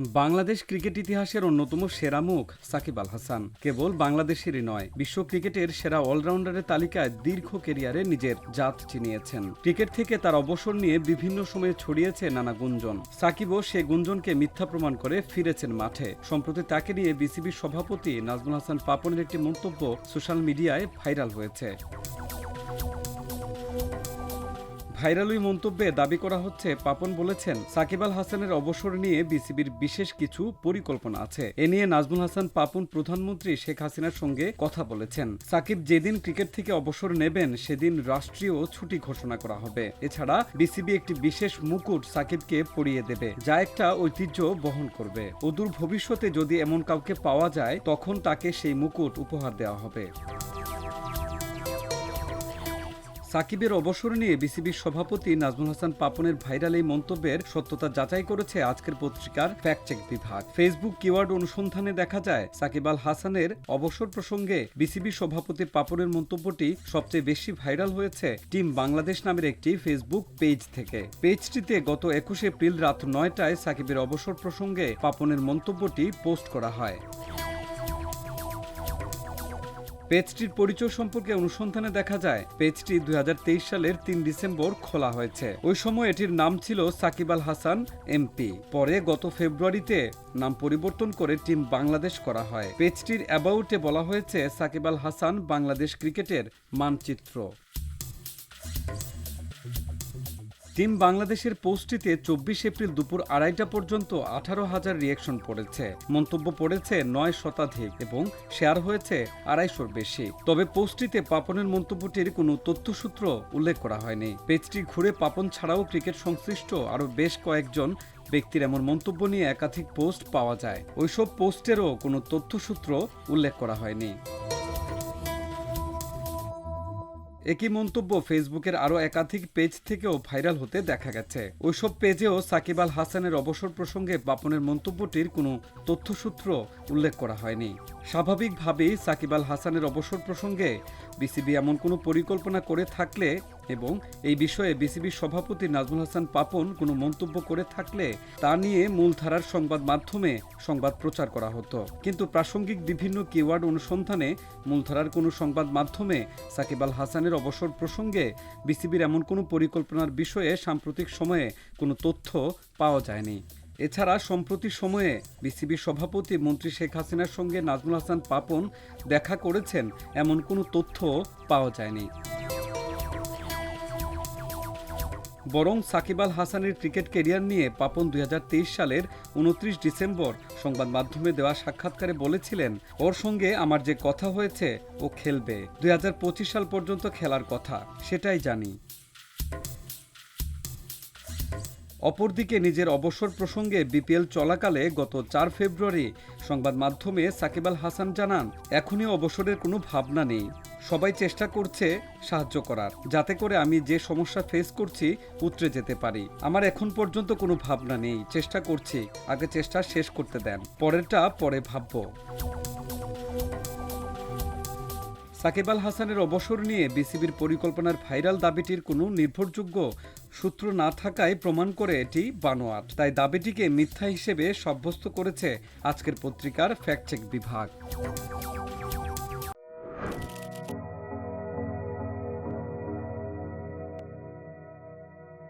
Bangladesh cricket ইতিহাসের অন্যতম সেরা মুখ সাকিব আল হাসান। কেবল বাংলাদেশেরই নয়, বিশ্ব ক্রিকেটের সেরা অলরাউন্ডারের তালিকায় দীর্ঘ কেরিয়ারে নিজের জাত চিনিয়েছেন। ক্রিকেট থেকে তার অবসর নিয়ে বিভিন্ন সময়ে ছড়িয়েছে নানা গুঞ্জন। সাকিবও সে গুঞ্জনকে মিথ্যা প্রমাণ করে ফিরেছেন মাঠে। সম্প্রতি তাকে নিয়ে বিসিবির সভাপতি নাজমুল হাসান পাপনের একটি মন্তব্য সোশ্যাল মিডিয়ায় ভাইরাল হয়েছে। ভাইরাল ওই মন্তব্যে দাবি করা হচ্ছে, পাপন বলেছেন, সাকিব আল হাসানের অবসর নিয়ে বিসিবির বিশেষ কিছু পরিকল্পনা আছে। এ নিয়ে নাজমুল হাসান, পাপন প্রধানমন্ত্রী শেখ হাসিনার সঙ্গে কথা বলেছেন। সাকিব যেদিন ক্রিকেট থেকে অবসর নেবেন, সেদিন রাষ্ট্রীয় ছুটি ঘোষণা করা হবে। এছাড়া বিসিবি একটি বিশেষ মুকুট সাকিবকে পরিয়ে দেবে, যা একটা ঐতিহ্য বহন করবে। অদূর ভবিষ্যতে যদি এমন কাউকে পাওয়া যায়, তখন তাকে সেই মুকুট উপহার দেওয়া হবে। সাকিবের অবসর নিয়ে বিসিবির সভাপতি নাজমুল হাসান পাপনের ভাইরাল এই মন্তব্যের সত্যতা যাচাই করেছে আজকের পত্রিকার ফ্যাক্ট চেক বিভাগ। ফেসবুক কিওয়ার্ড অনুসন্ধানে দেখা যায়, সাকিব আল হাসানের অবসর প্রসঙ্গে বিসিবি সভাপতি পাপনের মন্তব্যটি সবচেয়ে বেশি ভাইরাল হয়েছে টিম বাংলাদেশ নামের একটি ফেসবুক পেজ থেকে। পেজটিতে গত একুশে এপ্রিল রাত নয়টায় সাকিবের অবসর প্রসঙ্গে পাপনের মন্তব্যটি পোস্ট করা হয়। পেজটির পরিচয় সম্পর্কে অনুসন্ধানে দেখা যায়, পেজটি দুই হাজার তেইশ সালের তিন ডিসেম্বর খোলা হয়েছে। ওই সময় এটির নাম ছিল সাকিব আল হাসান, এমপি। পরে গত ফেব্রুয়ারিতে নাম পরিবর্তন করে টিম বাংলাদেশ করা হয়। পেজটির অ্যাবাউটে বলা হয়েছে, সাকিব আল হাসান বাংলাদেশ ক্রিকেটের মানচিত্র। টিম বাংলাদেশের পোস্টটিতে চব্বিশ এপ্রিল দুপুর আড়াইটা পর্যন্ত আঠারো হাজার রিয়েকশন পড়েছে মন্তব্য পড়েছে নয় শতাধিক এবং শেয়ার হয়েছে আড়াইশোর বেশি। তবে পোস্টটিতে পাপনের মন্তব্যটির কোনো তথ্যসূত্র উল্লেখ করা হয়নি। পেজটি ঘুরে পাপন ছাড়াও ক্রিকেট সংশ্লিষ্ট আরও বেশ কয়েকজন ব্যক্তির এমন মন্তব্য নিয়ে একাধিক পোস্ট পাওয়া যায়। ওইসব পোস্টেরও কোনো তথ্যসূত্র উল্লেখ করা হয়নি। একই মন্তব্য ফেসবুকের আরও একাধিক পেজ থেকেও ভাইরাল হতে দেখা গেছে। ওইসব পেজেও সাকিব আল হাসানের অবসর প্রসঙ্গে বাপনের মন্তব্যটির কোনো তথ্যসূত্র উল্লেখ করা হয়নি। স্বাভাবিকভাবেই সাকিব আল হাসানের অবসর প্রসঙ্গে বিসিবি এমন কোনো পরিকল্পনা করে থাকলে এবং এই বিষয়ে বিসিবির সভাপতি নাজমুল হাসান পাপন কোনো মন্তব্য করে থাকলে তা নিয়ে মূলধারার সংবাদ মাধ্যমে সংবাদ প্রচার করা হতো। কিন্তু প্রাসঙ্গিক বিভিন্ন কিওয়ার্ড অনুসন্ধানে মূলধারার কোনো সংবাদ মাধ্যমে সাকিব আল হাসানের অবসর প্রসঙ্গে বিসিবির এমন কোনো পরিকল্পনার বিষয়ে সাম্প্রতিক সময়ে কোনো তথ্য পাওয়া যায়নি। এছাড়া সম্প্রতি সময়ে বিসিবির সভাপতি মন্ত্রী শেখ হাসিনার সঙ্গে নাজমুল হাসান পাপন দেখা করেছেন, এমন কোনো তথ্য পাওয়া যায়নি। বরং সাকিব আল হাসানের ক্রিকেট কেরিয়ার নিয়ে পাপন দুই হাজার তেইশ সালের উনত্রিশ ডিসেম্বর সংবাদ মাধ্যমে দেওয়া সাক্ষাৎকারে বলেছিলেন, ওর সঙ্গে আমার যে কথা হয়েছে, ও খেলবে। দুই হাজার পঁচিশ সাল পর্যন্ত খেলার কথা, সেটাই জানি। অপরদিকে নিজের অবসর প্রসঙ্গে বিপিএল চলাকালে গত চার ফেব্রুয়ারি সংবাদ মাধ্যমে সাকিব আল হাসান জানান, এখনই অবসরের কোনো ভাবনা নেই। সবাই চেষ্টা করছে সাহায্য করার। যাতে করে আমি যে সমস্যা ফেস করছি, উতরে যেতে পারি। আমার এখন পর্যন্ত কোনো ভাবনা নেই। চেষ্টা করছি। আগে চেষ্টা শেষ করতে দেন। পরেরটা পরে ভাববো। সাকিব আল হাসানের অবসর নিয়ে বিসিবির পরিকল্পনার ভাইরাল দাবিটির কোনো নির্ভরযোগ্য সূত্র না থাকায় প্রমাণ করে এটি বানোয়াট। তাই দাবিটিকে মিথ্যা হিসেবে সাব্যস্ত করেছে আজকের পত্রিকার ফ্যাক্ট চেক বিভাগ।